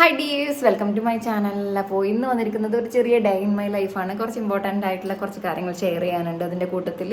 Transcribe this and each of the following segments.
Hi dears welcome to my channel അപ്പോൾ ഇന്ന് വന്നിരിക്കുന്നത് ഒരു ചെറിയ ഡേ ഇൻ മൈ ലൈഫാണ് കുറച്ച് ഇമ്പോർട്ടന്റ് ആയിട്ടുള്ള കുറച്ച് കാര്യങ്ങൾ ഷെയർ ചെയ്യാനുണ്ട്. അതിന്റെ കൂട്ടത്തിൽ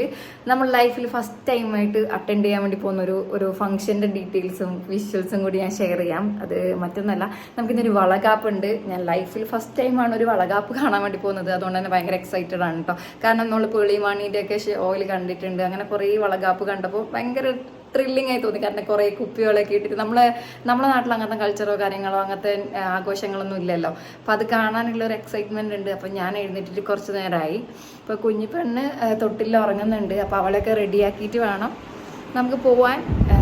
നമ്മൾ ലൈഫിൽ ഫസ്റ്റ് ടൈമായിട്ട് അറ്റൻഡ് ചെയ്യാൻ വേണ്ടി പോകുന്ന ഒരു ഒരു ഫംഗ്ഷന്റെ ഡീറ്റെയിൽസും വിഷ്വൽസും കൂടി ഞാൻ ഷെയർ ചെയ്യാം. അത് മറ്റൊന്നല്ല നമുക്കിന്നൊരു വളകാപ്പ് ഉണ്ട്. ഞാൻ ലൈഫിൽ ഫസ്റ്റ് ടൈമാണ് ഒരു വളകാപ്പ് കാണാൻ വേണ്ടി പോകുന്നത്. അതുകൊണ്ട് തന്നെ ഭയങ്കര എക്സൈറ്റഡ് ആണ് കേട്ടോ കാരണം നമ്മൾ പുളിമാണിന്റെ ഒക്കെ ഓയിൽ കണ്ടിട്ടുണ്ട്. അങ്ങനെ കുറേ വളകാപ്പ് കണ്ടപ്പോൾ ഭയങ്കര ത്രില്ലിംഗ് ആയി തോന്നി. കാരണം കുറേ കുപ്പികളൊക്കെ ഇട്ടിട്ട് നമ്മളെ നമ്മുടെ നാട്ടിൽ അങ്ങനത്തെ കൾച്ചറോ കാര്യങ്ങളോ അങ്ങനത്തെ ആഘോഷങ്ങളൊന്നും ഇല്ലല്ലോ. അപ്പം അത് കാണാനുള്ള ഒരു എക്സൈറ്റ്മെന്റ് ഉണ്ട്. അപ്പം ഞാൻ എഴുന്നേറ്റിട്ട് കുറച്ച് നേരമായി ഇപ്പോൾ കുഞ്ഞിപ്പെണ്ണ് തൊട്ടിൽ ഉറങ്ങുന്നുണ്ട്. അപ്പോൾ അവളെയൊക്കെ റെഡിയാക്കിയിട്ട് വേണം നമുക്ക് പോവാൻ ആ,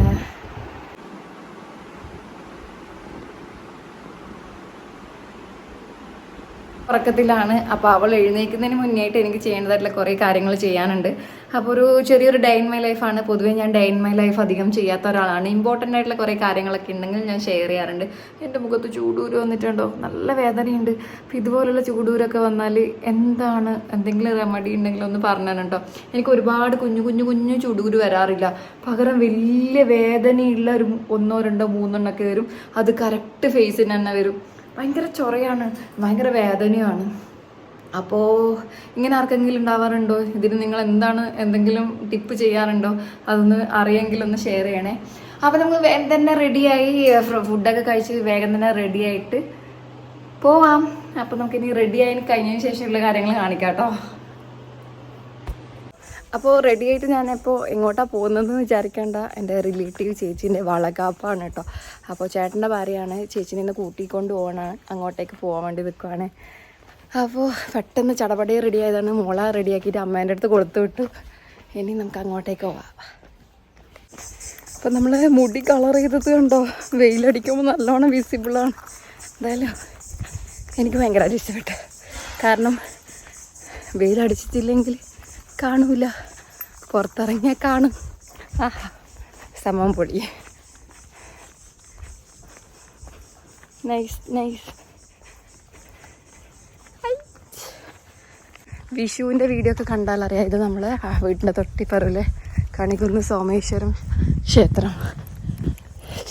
ഉറക്കത്തിലാണ്. അപ്പോൾ അവൾ എഴുന്നേൽക്കുന്നതിന് മുന്നേയായിട്ട് എനിക്ക് ചെയ്യേണ്ടതായിട്ടുള്ള കുറേ കാര്യങ്ങൾ ചെയ്യാനുണ്ട്. അപ്പോൾ ഒരു ചെറിയൊരു ഡൈൻ മൈ ലൈഫാണ് പൊതുവേ ഞാൻ ഡൈൻ മൈ ലൈഫ് അധികം ചെയ്യാത്ത ഒരാളാണ്. ഇമ്പോർട്ടന്റ് ആയിട്ടുള്ള കുറേ കാര്യങ്ങളൊക്കെ ഉണ്ടെങ്കിൽ ഞാൻ ഷെയർ ചെയ്യാറുണ്ട്. എന്റെ മുഖത്ത് ചൂടൂര് വന്നിട്ടുണ്ടോ നല്ല വേദനയുണ്ട്. അപ്പോൾ ഇതുപോലുള്ള ചൂടൂരൊക്കെ വന്നാൽ എന്താണ്? എന്തെങ്കിലും റെമഡി ഉണ്ടെങ്കിൽ ഒന്ന് പറഞ്ഞു കേട്ടോ എനിക്ക് ഒരുപാട് കുഞ്ഞു കുഞ്ഞു കുഞ്ഞു ചൂടൂര് വരാറില്ല. പകരം വലിയ വേദനയുള്ള ഒരു ഒന്നോ രണ്ടോ മൂന്നെണ്ണമൊക്കെ വരും. അത് കറക്റ്റ് ഫേസിന് തന്നെ വരും. ഭയങ്കര ചൊറയാണ്. ഭയങ്കര വേദനയാണ്. അപ്പോൾ ഇങ്ങനെ ആർക്കെങ്കിലും ഉണ്ടാവാറുണ്ടോ? ഇതിന് നിങ്ങൾ എന്താണ് എന്തെങ്കിലും ടിപ്പ് ചെയ്യാറുണ്ടോ? അതൊന്ന് അറിയെങ്കിൽ ഒന്ന് ഷെയർ ചെയ്യണേ. അപ്പോൾ നമുക്ക് വേഗം തന്നെ റെഡിയായി ഫുഡൊക്കെ കഴിച്ച് വേഗം തന്നെ റെഡിയായിട്ട് പോവാം. അപ്പോൾ നമുക്കിനി റെഡിയായി കഴിഞ്ഞതിന് ശേഷമുള്ള കാര്യങ്ങൾ കാണിക്കാം കേട്ടോ. അപ്പോൾ റെഡി ആയിട്ട് ഞാനിപ്പോൾ എങ്ങോട്ടാണ് പോകുന്നതെന്ന് വിചാരിക്കേണ്ട. എന്റെ റിലേറ്റീവ് ചേച്ചീന്റെ വളകാപ്പാണ് കേട്ടോ അപ്പോൾ ചേട്ടന്റെ ഭാര്യയാണ് ചേച്ചിനെ ഇന്ന് കൂട്ടിക്കൊണ്ട് പോകണം അങ്ങോട്ടേക്ക് പോകാൻ വേണ്ടി നിൽക്കുവാണ് അപ്പോൾ പെട്ടെന്ന് ചടപടി റെഡി ആയതാണ്. മോള റെഡിയാക്കിയിട്ട് അമ്മേന്റെ അടുത്ത് കൊടുത്തു വിട്ടു. ഇനി നമുക്ക് അങ്ങോട്ടേക്ക് പോവാം. അപ്പം നമ്മൾ മുടി കളർ ചെയ്തത് കണ്ടോ? വെയിലടിക്കുമ്പോൾ നല്ലോണം വിസിബിളാണ് എന്തായാലും എനിക്ക് ഭയങ്കരമായിട്ട് ഇഷ്ടപ്പെട്ടു. കാരണം വെയിലടിച്ചിട്ടില്ലെങ്കിൽ കാണൂല. പുറത്തിറങ്ങിയാൽ കാണും. ആ സമം പൊടി നൈസ് നൈസ് വിഷുവിന്റെ വീഡിയോ ഒക്കെ കണ്ടാൽ അറിയാം ഇത് നമ്മൾ വീടിന്റെ തൊട്ടിപ്പറവിലെ കണികുന്ന് സോമേശ്വരം ക്ഷേത്രം.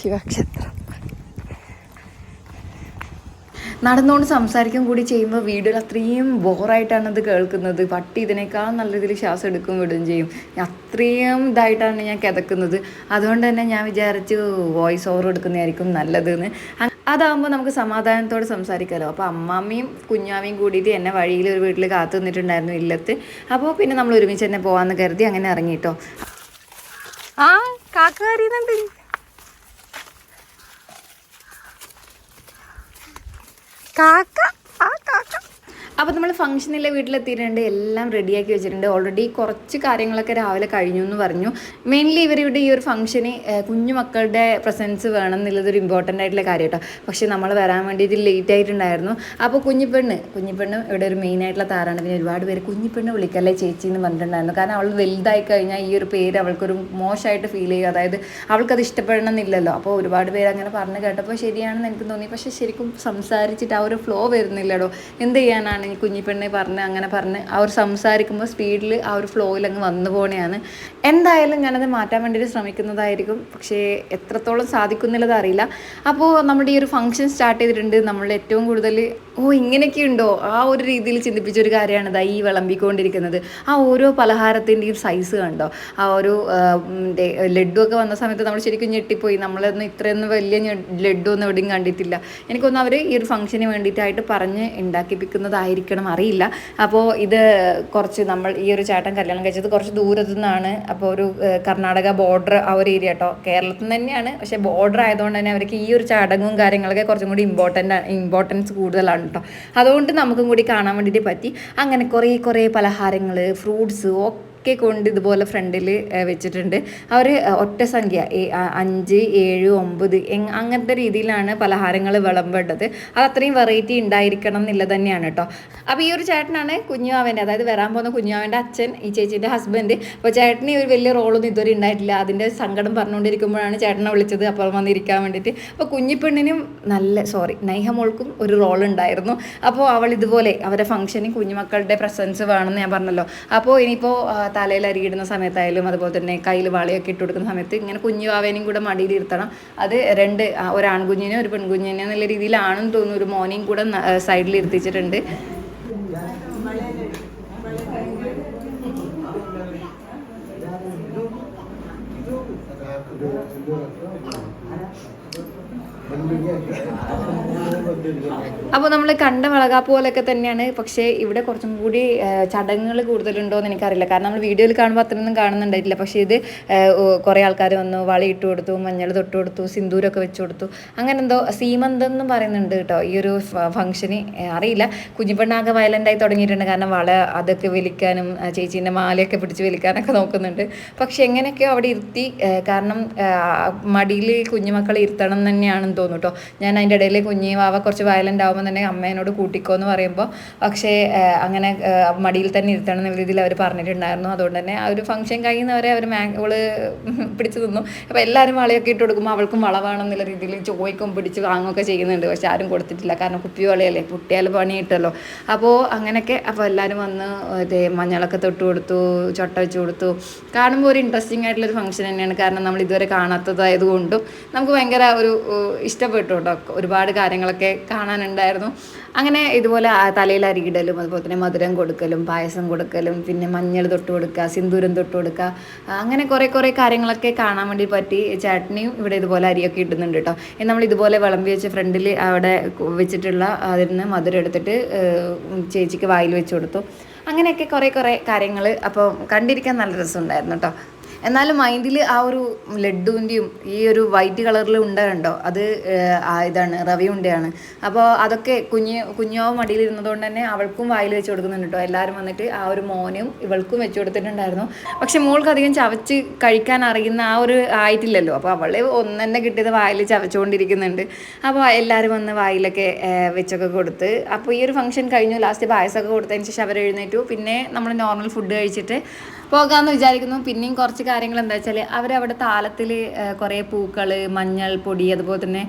ശിവക്ഷേത്രം. നടന്നുകൊണ്ട് സംസാരിക്കും കൂടി ചെയ്യുമ്പോൾ വീഡിയോയിൽ അത്രയും ബോറായിട്ടാണ് അത് കേൾക്കുന്നത്. പട്ടി ഇതിനേക്കാൾ നല്ല രീതിയിൽ ശ്വാസം എടുക്കും വിടുകയും ചെയ്യും. അത്രയും ഇതായിട്ടാണ് ഞാൻ കിതക്കുന്നത്. അതുകൊണ്ട് തന്നെ ഞാൻ വിചാരിച്ചു വോയിസ് ഓവർ എടുക്കുന്നതായിരിക്കും നല്ലതെന്ന്. അതാകുമ്പോൾ നമുക്ക് സമാധാനത്തോടെ സംസാരിക്കാമല്ലോ അപ്പോൾ അമ്മാമ്മയും കുഞ്ഞാമ്മയും കൂടിയിട്ട് എന്നെ വഴിയിൽ ഒരു വീട്ടിൽ കാത്തു നിന്നിട്ടുണ്ടായിരുന്നു ഇല്ലത്ത്. അപ്പോൾ പിന്നെ നമ്മൾ ഒരുമിച്ച് തന്നെ പോകാമെന്ന് കരുതി അങ്ങനെ ഇറങ്ങിയിട്ടോ ആ കാക്ക കറിയുന്നുണ്ട് കാക്ക ആ കാക്ക അപ്പോൾ നമ്മൾ ഫംഗ്ഷനിലെ വീട്ടിലെത്തിയിട്ടുണ്ട്. എല്ലാം റെഡിയാക്കി വെച്ചിട്ടുണ്ട്. ഓൾറെഡി കുറച്ച് കാര്യങ്ങളൊക്കെ രാവിലെ കഴിഞ്ഞു എന്ന് പറഞ്ഞു. മെയിൻലി ഇവരിവിടെ ഈ ഒരു ഫംഗ്ഷന് കുഞ്ഞുമക്കളുടെ പ്രസൻസ് വേണം എന്നുള്ളത് ഒരു ഇമ്പോർട്ടന്റ് ആയിട്ടുള്ള കാര്യം കേട്ടോ പക്ഷേ നമ്മൾ വരാൻ വേണ്ടിയിട്ട് ലേറ്റ് ആയിട്ടുണ്ടായിരുന്നു. അപ്പോൾ കുഞ്ഞിപ്പെണ്ണ് കുഞ്ഞിപ്പെണ്ണ് ഇവിടെ ഒരു മെയിൻ ആയിട്ടുള്ള താരാണ്. പിന്നെ ഒരുപാട് പേര് കുഞ്ഞിപ്പെണ്ണ് വിളിക്കല്ലേ ചേച്ചി എന്ന് പറഞ്ഞിട്ടുണ്ടായിരുന്നു. കാരണം അവൾ വലുതായി കഴിഞ്ഞാൽ ഈ ഒരു പേര് അവൾക്കൊരു മോശമായിട്ട് ഫീൽ ചെയ്യും. അതായത് അവൾക്കത് ഇഷ്ടപ്പെടണം എന്നില്ലല്ലോ അപ്പോൾ ഒരുപാട് പേര് അങ്ങനെ പറഞ്ഞു കേട്ടപ്പോൾ ശരിയാണെന്ന് എനിക്ക് തോന്നി. പക്ഷേ ശരിക്കും സംസാരിച്ചിട്ട് ആ ഒരു ഫ്ലോ വരുന്നില്ലടോ. എന്ത് ചെയ്യാനാണ് ഈ കുഞ്ഞിപ്പെണ്ണെ പറഞ്ഞ് അങ്ങനെ പറഞ്ഞ് അവർ സംസാരിക്കുമ്പോൾ സ്പീഡിൽ ആ ഒരു ഫ്ലോയിൽ അങ്ങ് വന്നു പോണെയാണ്. എന്തായാലും ഞാനത് മാറ്റാൻ വേണ്ടിയിട്ട് ശ്രമിക്കുന്നതായിരിക്കും. പക്ഷേ എത്രത്തോളം സാധിക്കുന്നില്ലത് അറിയില്ല. അപ്പോൾ നമ്മുടെ ഈ ഒരു ഫംഗ്ഷൻ സ്റ്റാർട്ട് ചെയ്തിട്ടുണ്ട്. നമ്മൾ ഏറ്റവും കൂടുതൽ ഓ ഇങ്ങനെയൊക്കെ ഉണ്ടോ? ആ ഒരു രീതിയിൽ ചിന്തിപ്പിച്ച ഒരു കാര്യമാണ് ഇതാ ഈ വിളമ്പിക്കൊണ്ടിരിക്കുന്നത്. ആ ഓരോ പലഹാരത്തിന്റെയും സൈസ് കണ്ടോ? ആ ഒരു ലഡു ഒക്കെ വന്ന സമയത്ത് നമ്മൾ ശരിക്കും ഞെട്ടിപ്പോയി. നമ്മളൊന്നും ഇത്രയൊന്നും വലിയ ലഡു ഒന്നും എവിടെയും കണ്ടിട്ടില്ല. എനിക്കൊന്നും അവർ ഈ ഒരു ഫംഗ്ഷന് വേണ്ടിയിട്ടായിട്ട് പറഞ്ഞ് ഉണ്ടാക്കിപ്പിക്കുന്നതായിരിക്കണം അറിയില്ല. അപ്പോൾ ഇത് കുറച്ച് നമ്മൾ ഈ ഒരു ചേട്ടൻ കല്യാണം കഴിച്ചത് കുറച്ച് ദൂരത്തു നിന്നാണ്. അപ്പോൾ ഒരു കർണാടക ബോർഡർ ആ ഒരു ഏരിയ കേട്ടോ കേരളത്തിൽ നിന്ന് തന്നെയാണ്. പക്ഷേ ബോർഡർ ആയതുകൊണ്ട് തന്നെ അവർക്ക് ഈ ഒരു ചടങ്ങും കാര്യങ്ങളൊക്കെ കുറച്ചും കൂടി ഇമ്പോർട്ടന്റ് ഇമ്പോർട്ടൻസ് കൂടുതലാണ് കേട്ടോ അതുകൊണ്ട് നമുക്കും കൂടി കാണാൻ വേണ്ടിയിട്ട് പറ്റി. അങ്ങനെ കുറേ കുറേ പലഹാരങ്ങൾ ഫ്രൂട്ട്സ് ഒക്കെ കൊണ്ട് ഇതുപോലെ ഫ്രണ്ടിൽ വെച്ചിട്ടുണ്ട്. അവർ ഒറ്റ സംഖ്യ അഞ്ച് ഏഴ് ഒമ്പത് അങ്ങനത്തെ രീതിയിലാണ് പലഹാരങ്ങൾ വിളമ്പേണ്ടത്. അത് അത്രയും വെറൈറ്റി ഉണ്ടായിരിക്കണം എന്നുള്ളത് തന്നെയാണ് കേട്ടോ അപ്പോൾ ഈ ഒരു ചേട്ടനാണ് കുഞ്ഞുമാവന്റെ അതായത് വരാൻ പോകുന്ന കുഞ്ഞുമാവന്റെ അച്ഛൻ ഈ ചേച്ചീന്റെ ഹസ്ബൻഡ് അപ്പോൾ ചേട്ടന് ഒരു വലിയ റോളൊന്നും ഇതുവരെ ഉണ്ടായിട്ടില്ല. അതിന്റെ സങ്കടം പറഞ്ഞുകൊണ്ടിരിക്കുമ്പോഴാണ് ചേട്ടനെ വിളിച്ചത് അപ്പോൾ വന്നിരിക്കാൻ വേണ്ടിയിട്ട്. അപ്പോൾ കുഞ്ഞിപ്പെണ്ണിനും നല്ല സോറി നൈഹമോൾക്കും ഒരു റോൾ ഉണ്ടായിരുന്നു. അപ്പോൾ അവൾ ഇതുപോലെ അവരുടെ ഫംഗ്ഷന് കുഞ്ഞുമക്കളുടെ പ്രസൻസ് വേണമെന്ന് ഞാൻ പറഞ്ഞല്ലോ. അപ്പോൾ ഇനിയിപ്പോൾ തലയിൽ അരിയിടുന്ന സമയത്തായാലും അതുപോലെ തന്നെ കയ്യിൽ വളയൊക്കെ ഇട്ട് കൊടുക്കുന്ന സമയത്ത് ഇങ്ങനെ കുഞ്ഞു വാവേനെയും കൂടെ മടിയിലിരുത്തണം അത് രണ്ട് ഒരാൺകുഞ്ഞിനെ ഒരു ആൺകുഞ്ഞിനെ ഒരു പെൺകുഞ്ഞിനെ എന്നുള്ള രീതിയിലാണെന്ന് തോന്നുന്നു ഒരു മോനെയും കൂടെ സൈഡിൽ ഇരുത്തിച്ചിട്ടുണ്ട് അപ്പോൾ നമ്മൾ കണ്ട വളകാപ്പ് പോലൊക്കെ തന്നെയാണ്. പക്ഷേ ഇവിടെ കുറച്ചും കൂടി ചടങ്ങുകൾ കൂടുതലുണ്ടോ എന്ന് എനിക്കറിയില്ല. കാരണം നമ്മൾ വീഡിയോയിൽ കാണുമ്പോൾ അത്രയൊന്നും കാണുന്നുണ്ടായിട്ടില്ല. പക്ഷേ ഇത് കുറേ ആൾക്കാർ വന്നു. വളയിട്ട് കൊടുത്തു മഞ്ഞൾ തൊട്ട് കൊടുത്തു സിന്ദൂരമൊക്കെ വെച്ച് കൊടുത്തു. അങ്ങനെ എന്തോ സീമന്തം എന്നും പറയുന്നുണ്ട് കേട്ടോ. ഈ ഒരു ഫംഗ്ഷന് അറിയില്ല. കുഞ്ഞിപ്പെണ്ണാകെ വയലന്റായി തുടങ്ങിയിട്ടുണ്ട്. കാരണം വള അതൊക്കെ വലിക്കാനും ചേച്ചീന്റെ മാലയൊക്കെ പിടിച്ച് വലിക്കാനൊക്കെ നോക്കുന്നുണ്ട്. പക്ഷെ എങ്ങനെയൊക്കെയോ അവിടെ ഇരുത്തി കാരണം മടിയിൽ കുഞ്ഞുമക്കളെ ഇരുത്തണം തന്നെയാണെന്ന് തോന്നുന്നു കേട്ടോ. ഞാൻ അതിന്റെ ഇടയിൽ കുഞ്ഞി വാവ കുറച്ച് വയലന്റ് ആകുമ്പോൾ തന്നെ അമ്മേനോട് കൂട്ടിക്കോ എന്ന് പറയുമ്പോൾ പക്ഷേ അങ്ങനെ മടിയിൽ തന്നെ ഇരുത്തണം എന്ന രീതിയിൽ അവർ പറഞ്ഞിട്ടുണ്ടായിരുന്നു. അതുകൊണ്ട് തന്നെ ആ ഒരു ഫംഗ്ഷൻ കഴിയുന്നവരെ അവർ മാ അവൾ പിടിച്ചു തിന്നു. അപ്പോൾ എല്ലാവരും വളയൊക്കെ ഇട്ട് കൊടുക്കുമ്പോൾ അവൾക്കും വള വേണം രീതിയിൽ ചോയ്ക്കും പിടിച്ച് വാങ്ങുകയൊക്കെ ചെയ്യുന്നുണ്ട്. പക്ഷെ ആരും കൊടുത്തിട്ടില്ല. കാരണം കുപ്പി വളയല്ലേ? കുട്ടിയാൽ പണി അപ്പോൾ അങ്ങനെയൊക്കെ അപ്പോൾ എല്ലാവരും വന്ന് ഇത് മഞ്ഞളൊക്കെ തൊട്ട് കൊടുത്തു ചൊട്ട വെച്ച് കൊടുത്തു. കാണുമ്പോൾ ഒരു ഇൻട്രസ്റ്റിംഗ് ആയിട്ടുള്ളൊരു ഫംഗ്ഷൻ തന്നെയാണ്. കാരണം നമ്മൾ ഇതുവരെ കാണാത്തതായതുകൊണ്ടും നമുക്ക് ഭയങ്കര ഒരു ഇഷ്ടപ്പെട്ടു കേട്ടോ. ഒരുപാട് കാര്യങ്ങളൊക്കെ കാണാനുണ്ടായിരുന്നു. അങ്ങനെ ഇതുപോലെ തലയിൽ അരിയിടലും അതുപോലെ തന്നെ മധുരം കൊടുക്കലും പായസം കൊടുക്കലും പിന്നെ മഞ്ഞൾ തൊട്ട് കൊടുക്കുക സിന്ദൂരം തൊട്ട് കൊടുക്കുക അങ്ങനെ കുറേ കുറേ കാര്യങ്ങളൊക്കെ കാണാൻ വേണ്ടി പറ്റി. ചട്നിയും ഇവിടെ ഇതുപോലെ അരിയൊക്കെ ഇടുന്നുണ്ട് കേട്ടോ. നമ്മൾ ഇതുപോലെ വിളമ്പി വെച്ച ഫ്രണ്ടിൽ അവിടെ വെച്ചിട്ടുള്ള അതിൽ നിന്ന് മധുരം എടുത്തിട്ട് ചേച്ചിക്ക് വായിൽ വെച്ച് കൊടുത്തു. അങ്ങനെയൊക്കെ കുറേ കുറേ കാര്യങ്ങൾ അപ്പോൾ കണ്ടിരിക്കാൻ നല്ല രസമുണ്ടായിരുന്നു കേട്ടോ. എന്നാലും മൈൻഡിൽ ആ ഒരു ലഡുവിന്റെയും ഈ ഒരു വൈറ്റ് കളറിൽ ഉണ്ട കണ്ടോ? അത് ഇതാണ് റവി ഉണ്ടയാണ് അപ്പോൾ അതൊക്കെ കുഞ്ഞ് കുഞ്ഞോ മടിയിൽ ഇരുന്നതുകൊണ്ട് തന്നെ അവൾക്കും വായിൽ വെച്ച് കൊടുക്കുന്നുണ്ട് കേട്ടോ എല്ലാവരും വന്നിട്ട് ആ ഒരു മോനും ഇവൾക്കും വെച്ച് കൊടുത്തിട്ടുണ്ടായിരുന്നു. പക്ഷെ മോൾക്ക് അധികം ചവച്ച് കഴിക്കാൻ അറിയുന്ന ആ ഒരു ആയിട്ടില്ലല്ലോ. അപ്പോൾ അവളെ ഒന്ന് തന്നെ കിട്ടിയത് വായിൽ ചവച്ചുകൊണ്ടിരിക്കുന്നുണ്ട്. അപ്പോൾ എല്ലാവരും വന്ന് വായിലൊക്കെ വെച്ചൊക്കെ കൊടുത്ത് അപ്പോൾ ഈ ഒരു ഫംഗ്ഷൻ കഴിഞ്ഞു. ലാസ്റ്റ് പായസമൊക്കെ കൊടുത്തതിന് ശേഷം അവർ എഴുന്നേറ്റു പിന്നെ നമ്മൾ നോർമൽ ഫുഡ് കഴിച്ചിട്ട് പോകാമെന്ന് വിചാരിക്കുന്നു. പിന്നെയും കുറച്ച് കാര്യങ്ങൾ എന്താ വെച്ചാൽ അവരവിടെ താലത്തിൽ കുറേ പൂക്കൾ മഞ്ഞൾ പൊടി അതുപോലെ തന്നെ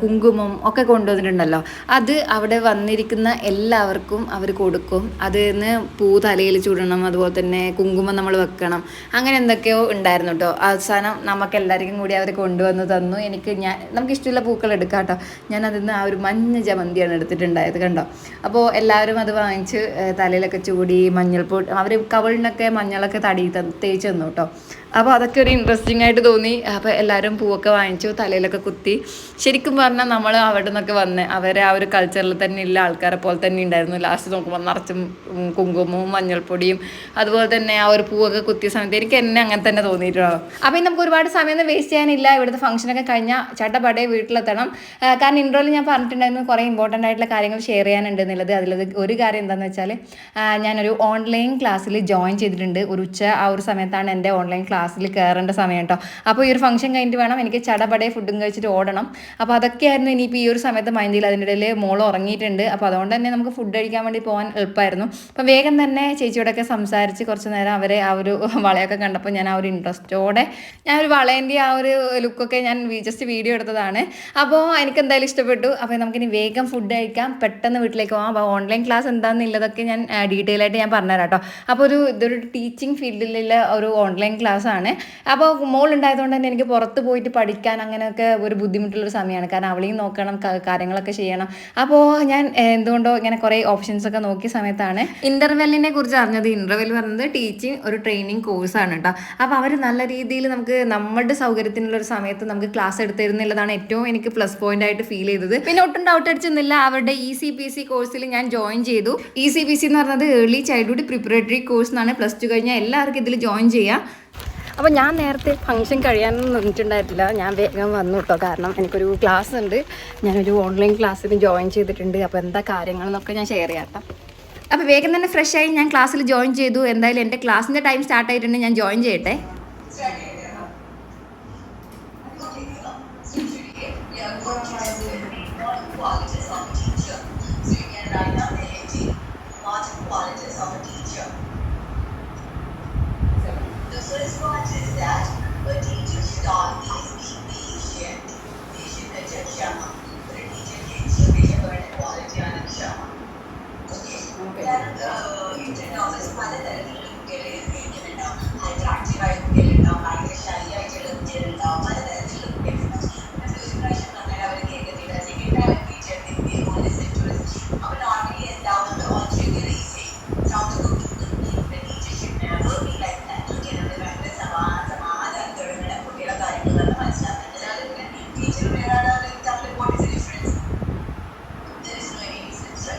കുങ്കുമം ഒക്കെ കൊണ്ടുവന്നിട്ടുണ്ടല്ലോ. അത് അവിടെ വന്നിരിക്കുന്ന എല്ലാവർക്കും അവർ കൊടുക്കും. അതിന് പൂ തലയിൽ ചൂടണം അതുപോലെ തന്നെ കുങ്കുമം നമ്മൾ വെക്കണം. അങ്ങനെ എന്തൊക്കെയോ ഉണ്ടായിരുന്നു കേട്ടോ അവസാനം നമുക്ക് എല്ലാവർക്കും കൂടി അവർ കൊണ്ടുവന്ന് തന്നു. എനിക്ക് ഞാൻ നമുക്ക് ഇഷ്ടമുള്ള പൂക്കൾ എടുക്കാം കേട്ടോ ഞാൻ അതിൽ നിന്ന് ആ ഒരു മഞ്ഞ ജമന്തിയാണ് എടുത്തിട്ടുണ്ടായത് കണ്ടോ. അപ്പോൾ എല്ലാവരും അത് വാങ്ങിച്ച് തലയിലൊക്കെ ചൂടി മഞ്ഞൾ പൊടി അവർ കവളിനൊക്കെ മഞ്ഞളൊക്കെ തടി ത- തേച്ച് തന്നു കേട്ടോ. അപ്പോൾ അതൊക്കെ ഒരു ഇൻട്രസ്റ്റിംഗ് ആയിട്ട് തോന്നി. അപ്പോൾ എല്ലാവരും പൂവൊക്കെ വാങ്ങിച്ചു തലയിലൊക്കെ കുത്തി. ശരിക്കും പറഞ്ഞാൽ നമ്മൾ അവിടെ നിന്നൊക്കെ വന്ന് അവരെ ആ ഒരു കൾച്ചറിൽ തന്നെ ഉള്ള ആൾക്കാരെ പോലെ തന്നെ ഉണ്ടായിരുന്നു ലാസ്റ്റ് നോക്കുമ്പോൾ നിറച്ചും കുങ്കുമവും മഞ്ഞൾപ്പൊടിയും അതുപോലെ തന്നെ ആ ഒരു പൂവൊക്കെ കുത്തിയ സമയത്ത് എനിക്ക് എന്നെ അങ്ങനെ തന്നെ തോന്നിയിട്ടുള്ളൂ. അപ്പോൾ നമുക്ക് ഒരുപാട് സമയമൊന്നും വേസ്റ്റ് ചെയ്യാനില്ല. ഇവിടുത്തെ ഫംഗ്ഷനൊക്കെ കഴിഞ്ഞാൽ ചട്ടപ്പടെ വീട്ടിലെത്തണം. കാരണം ഇൻട്രോയിൽ ഞാൻ പറഞ്ഞിട്ടുണ്ടായിരുന്നു കുറേ ഇമ്പോർട്ടന്റ് ആയിട്ടുള്ള കാര്യങ്ങൾ ഷെയർ ചെയ്യാനുണ്ട് എന്നുള്ളത്. അതിലത് ഒരു കാര്യം എന്താണെന്ന് വെച്ചാൽ ഞാനൊരു ഓൺലൈൻ ക്ലാസ്സിൽ ജോയിൻ ചെയ്തിട്ടുണ്ട്. ഒരു ഉച്ച ആ ഒരു സമയത്താണ് എന്റെ ഓൺലൈൻ ക്ലാസ്സിൽ കയറേണ്ട സമയം കേട്ടോ അപ്പോൾ ഈ ഒരു ഫംഗ്ഷൻ കഴിഞ്ഞിട്ട് വേണം എനിക്ക് ചടപടേ ഫുഡും കഴിച്ചിട്ട് ഓടണം. അപ്പോൾ അതൊക്കെയായിരുന്നു ഇനിയിപ്പോൾ ഈ ഒരു സമയത്ത് മൈൻഡിൽ അതിന്റെ ഇടയിൽ മോൾ ഉറങ്ങിയിട്ടുണ്ട്. അപ്പോൾ അതുകൊണ്ട് തന്നെ നമുക്ക് ഫുഡ് കഴിക്കാൻ വേണ്ടി പോകാൻ എളുപ്പമായിരുന്നു അപ്പോൾ വേഗം തന്നെ ചേച്ചിയോടൊക്കെ സംസാരിച്ച് കുറച്ച് നേരം അവരെ ആ ഒരു വളയൊക്കെ കണ്ടപ്പോൾ ഞാൻ ആ ഒരു ഇൻട്രസ്റ്റോടെ ഞാൻ ഒരു വളേന്റെ ആ ഒരു ലുക്കൊക്കെ ഞാൻ ജസ്റ്റ് വീഡിയോ എടുത്തതാണ്. അപ്പോൾ എനിക്ക് എന്തായാലും ഇഷ്ടപ്പെട്ടു. അപ്പോൾ നമുക്കിനി വേഗം ഫുഡ് കഴിക്കാം. പെട്ടെന്ന് വീട്ടിലേക്ക് പോകാം അപ്പോൾ ഓൺലൈൻ ക്ലാസ് എന്താണെന്നുള്ളതൊക്കെ ഞാൻ ഡീറ്റെയിൽ ആയിട്ട് ഞാൻ പറഞ്ഞുതരാം കേട്ടോ അപ്പോൾ ഒരു ഇതൊരു ടീച്ചിങ് ഫീൽഡിലുള്ള ഒരു ഓൺലൈൻ ക്ലാസ് ആണ് അപ്പോൾ മോൾ ഉണ്ടായതുകൊണ്ട് തന്നെ എനിക്ക് പുറത്ത് പോയിട്ട് പഠിക്കാൻ അങ്ങനെയൊക്കെ ഒരു ബുദ്ധിമുട്ടുള്ളൊരു സമയമാണ്. കാരണം അവളെയും നോക്കണം കാര്യങ്ങളൊക്കെ ചെയ്യണം. അപ്പോൾ ഞാൻ എന്തുകൊണ്ടോ ഇങ്ങനെ കുറേ ഓപ്ഷൻസ് ഒക്കെ നോക്കിയ സമയത്താണ് ഇന്റർവെല്ലിനെ കുറിച്ച് അറിഞ്ഞത്. ഇന്റർവെൽ പറഞ്ഞത് ടീച്ചിങ് ഒരു ട്രെയിനിങ് കോഴ്സാണ് കേട്ടോ അപ്പോൾ അവർ നല്ല രീതിയിൽ നമുക്ക് നമ്മുടെ സൗകര്യത്തിനുള്ള ഒരു സമയത്ത് നമുക്ക് ക്ലാസ് എടുത്തിരുന്നുള്ളതാണ് ഏറ്റവും എനിക്ക് പ്ലസ് പോയിന്റ് ആയിട്ട് ഫീൽ ചെയ്തത്. പിന്നെ ഒട്ടും ഡൗട്ട് അടിച്ചൊന്നുമില്ല. അവരുടെ ഇ സി പി സി കോഴ്സിൽ ഞാൻ ജോയിൻ ചെയ്തു. ഇ സി പി സി എന്ന് പറഞ്ഞത് ഏർലി ചൈൽഡ്ഹുഡ് പ്രിപ്പറേറ്ററി കോഴ്സ് എന്നാണ്. പ്ലസ് ടു കഴിഞ്ഞാൽ എല്ലാവർക്കും ഇതിൽ ജോയിൻ ചെയ്യാം. അപ്പോൾ ഞാൻ നേരത്തെ ഫംഗ്ഷൻ കഴിയാനൊന്നും നിന്നിട്ടുണ്ടായിട്ടില്ല. ഞാൻ വേഗം വന്നു കേട്ടോ കാരണം എനിക്കൊരു ക്ലാസ് ഉണ്ട്. ഞാനൊരു ഓൺലൈൻ ക്ലാസ്സിൽ ജോയിൻ ചെയ്തിട്ടുണ്ട്. അപ്പോൾ എന്താ കാര്യങ്ങളെന്നൊക്കെ ഞാൻ ഷെയർ ചെയ്യാം അപ്പോൾ വേഗം തന്നെ ഫ്രഷ് ആയി ഞാൻ ക്ലാസ്സിൽ ജോയിൻ ചെയ്തു. എന്തായാലും എന്റെ ക്ലാസ്സിന്റെ ടൈം സ്റ്റാർട്ട് ആയിട്ടുണ്ട്. ഞാൻ ജോയിൻ ചെയ്യട്ടെ.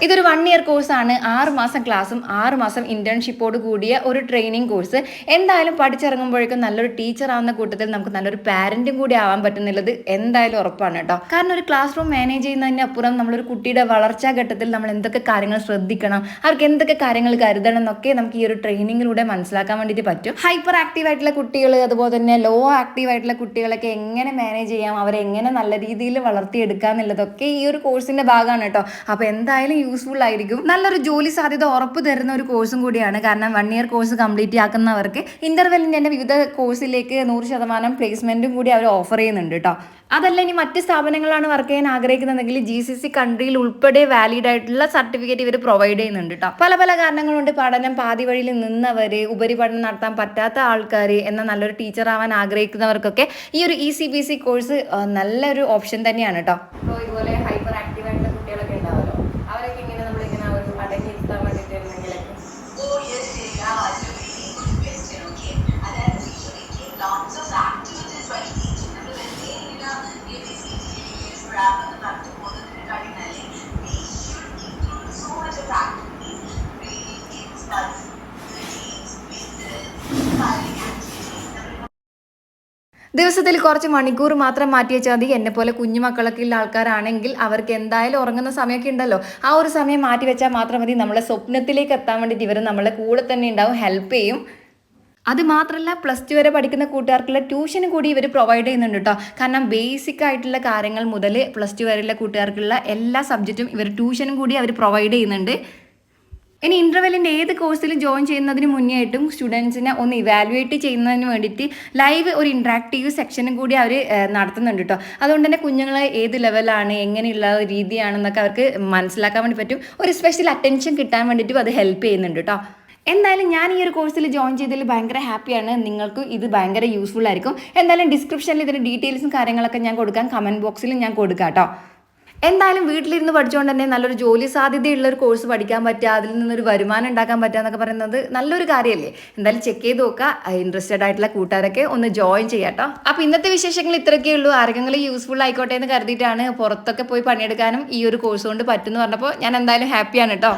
ഇതൊരു വൺ ഇയർ കോഴ്സാണ് ആറ് മാസം ക്ലാസ്സും ആറ് മാസം ഇന്റേൺഷിപ്പോട് കൂടിയ ഒരു ട്രെയിനിങ് കോഴ്സ് എന്തായാലും പഠിച്ചിറങ്ങുമ്പോഴേക്കും നല്ലൊരു ടീച്ചർ ആവുന്ന കൂട്ടത്തിൽ നമുക്ക് നല്ലൊരു പാരന്റും കൂടി ആവാൻ പറ്റുന്നുള്ളത് എന്തായാലും ഉറപ്പാണ് കേട്ടോ. കാരണം ഒരു ക്ലാസ് റൂം മാനേജ് ചെയ്യുന്നതിന് അപ്പുറം നമ്മളൊരു കുട്ടിയുടെ വളർച്ചാ ഘട്ടത്തിൽ നമ്മൾ എന്തൊക്കെ കാര്യങ്ങൾ ശ്രദ്ധിക്കണം അവർക്ക് എന്തൊക്കെ കാര്യങ്ങൾ കരുതണം എന്നൊക്കെ നമുക്ക് ഈ ഒരു ട്രെയിനിങ്ങിലൂടെ മനസ്സിലാക്കാൻ വേണ്ടിയിട്ട് പറ്റും. ഹൈപ്പർ ആക്റ്റീവ് ആയിട്ടുള്ള കുട്ടികൾ അതുപോലെ തന്നെ ലോ ആക്റ്റീവ് ആയിട്ടുള്ള കുട്ടികളൊക്കെ എങ്ങനെ മാനേജ് ചെയ്യാം അവരെ എങ്ങനെ നല്ല രീതിയിൽ വളർത്തിയെടുക്കുക എന്നുള്ളതൊക്കെ ഈ ഒരു കോഴ്സിന്റെ ഭാഗമാണ് കേട്ടോ. അപ്പോൾ എന്തായാലും യൂസ്ഫുൾ ആയിരിക്കും. നല്ലൊരു ജോലി സാധ്യത ഉറപ്പ് തരുന്ന ഒരു കോഴ്സും കൂടിയാണ്. കാരണം വൺ ഇയർ കോഴ്സ് കംപ്ലീറ്റ് ആക്കുന്നവർക്ക് ഇന്റർവെല്ലിന്റെ തന്നെ വിവിധ കോഴ്സിലേക്ക് നൂറ് ശതമാനം പ്ലേസ്മെന്റും കൂടി അവർ ഓഫർ ചെയ്യുന്നുണ്ട് കേട്ടോ അതല്ല ഇനി മറ്റ് സ്ഥാപനങ്ങളാണ് വർക്ക് ചെയ്യാൻ ആഗ്രഹിക്കുന്നതെങ്കിൽ ജി സി സി കൺട്രിയിൽ ഉൾപ്പെടെ വാലിഡ് ആയിട്ടുള്ള സർട്ടിഫിക്കറ്റ് ഇവർ പ്രൊവൈഡ് ചെയ്യുന്നുണ്ട് കേട്ടോ പല പല കാരണങ്ങൾ കൊണ്ട് പഠനം പാതി വഴിയിൽ നിന്നവർ ഉപരിപഠനം നടത്താൻ പറ്റാത്ത ആൾക്കാർ എന്ന നല്ലൊരു ടീച്ചർ ആവാൻ ആഗ്രഹിക്കുന്നവർക്കൊക്കെ ഈ ഒരു E C B C course നല്ലൊരു ഓപ്ഷൻ തന്നെയാണ് കേട്ടോ ഇതുപോലെ ഹൈപ്പർ ദിവസത്തിൽ കുറച്ച് മണിക്കൂർ മാത്രം മാറ്റി വെച്ചാൽ മതി. എന്നെ പോലെ കുഞ്ഞുമക്കളൊക്കെ ഉള്ള ആൾക്കാരാണെങ്കിൽ അവർക്ക് എന്തായാലും ഉറങ്ങുന്ന സമയമൊക്കെ ഉണ്ടല്ലോ. ആ ഒരു സമയം മാറ്റി വെച്ചാൽ മാത്രം മതി. നമ്മളെ സ്വപ്നത്തിലേക്ക് എത്താൻ വേണ്ടിയിട്ട് ഇവർ നമ്മളെ കൂടെ തന്നെ ഉണ്ടാവും ഹെൽപ്പ് ചെയ്യും. അത് മാത്രമല്ല പ്ലസ് ടു വരെ പഠിക്കുന്ന കൂട്ടുകാർക്കുള്ള ട്യൂഷനും കൂടി ഇവർ പ്രൊവൈഡ് ചെയ്യുന്നുണ്ട് കേട്ടോ കാരണം ബേസിക് ആയിട്ടുള്ള കാര്യങ്ങൾ മുതൽ പ്ലസ് ടു വരെയുള്ള കൂട്ടുകാർക്കുള്ള എല്ലാ സബ്ജക്റ്റും ഇവർ ട്യൂഷനും കൂടി അവർ പ്രൊവൈഡ് ചെയ്യുന്നുണ്ട്. ഇനി ഇന്റർവെല്ലിന്റെ ഏത് കോഴ്സിൽ ജോയിൻ ചെയ്യുന്നതിന് മുന്നേ ആയിട്ടും സ്റ്റുഡൻസിനെ ഒന്ന് ഇവാലുവേറ്റ് ചെയ്യുന്നതിന് വേണ്ടിയിട്ട് ലൈവ് ഒരു ഇൻട്രാക്റ്റീവ് സെക്ഷനും കൂടി അവർ നടത്തുന്നുണ്ട് കേട്ടോ അതുകൊണ്ട് തന്നെ കുഞ്ഞുങ്ങൾ ഏത് ലെവലാണ് എങ്ങനെയുള്ള രീതിയാണെന്നൊക്കെ അവർക്ക് മനസ്സിലാക്കാൻ വേണ്ടി പറ്റും. ഒരു സ്പെഷ്യൽ അറ്റൻഷൻ കിട്ടാൻ വേണ്ടിയിട്ടും അത് ഹെൽപ്പ് ചെയ്യുന്നുണ്ട് കേട്ടോ എന്തായാലും ഞാൻ ഈ ഒരു കോഴ്സിൽ ജോയിൻ ചെയ്തതിൽ ഭയങ്കര ഹാപ്പിയാണ് നിങ്ങൾക്ക് ഇത് ഭയങ്കര യൂസ്ഫുൾ ആയിരിക്കും. എന്തായാലും ഡിസ്ക്രിപ്ഷനിൽ ഇതിന്റെ ഡീറ്റെയിൽസും കാര്യങ്ങളൊക്കെ ഞാൻ കൊടുക്കാം. കമന്റ് ബോക്സിൽ ഞാൻ കൊടുക്കാം കേട്ടോ എന്തായാലും വീട്ടിലിരുന്ന് പഠിച്ചുകൊണ്ട് തന്നെ നല്ലൊരു ജോലി സാധ്യതയുള്ള ഒരു കോഴ്സ് പഠിക്കാൻ പറ്റുക അതിൽ നിന്നൊരു വരുമാനം ഉണ്ടാക്കാൻ പറ്റുക എന്നൊക്കെ പറയുന്നത് നല്ലൊരു കാര്യമല്ലേ? എന്തായാലും ചെക്ക് ചെയ്ത് നോക്കുക. ഇൻട്രസ്റ്റഡ് ആയിട്ടുള്ള കൂട്ടുകാരൊക്കെ ഒന്ന് ജോയിൻ ചെയ്യാട്ടോ അപ്പം ഇന്നത്തെ വിശേഷങ്ങൾ ഇത്രയൊക്കെ ഉള്ളൂ. ആരെങ്കിലും യൂസ്ഫുൾ ആയിക്കോട്ടെ എന്ന് കരുതിയിട്ടാണ് പുറത്തൊക്കെ പോയി പണിയെടുക്കാനും ഈ ഒരു കോഴ്സ് കൊണ്ട് പറ്റുമെന്ന് പറഞ്ഞപ്പോൾ ഞാൻ എന്തായാലും ഹാപ്പിയാണ് കേട്ടോ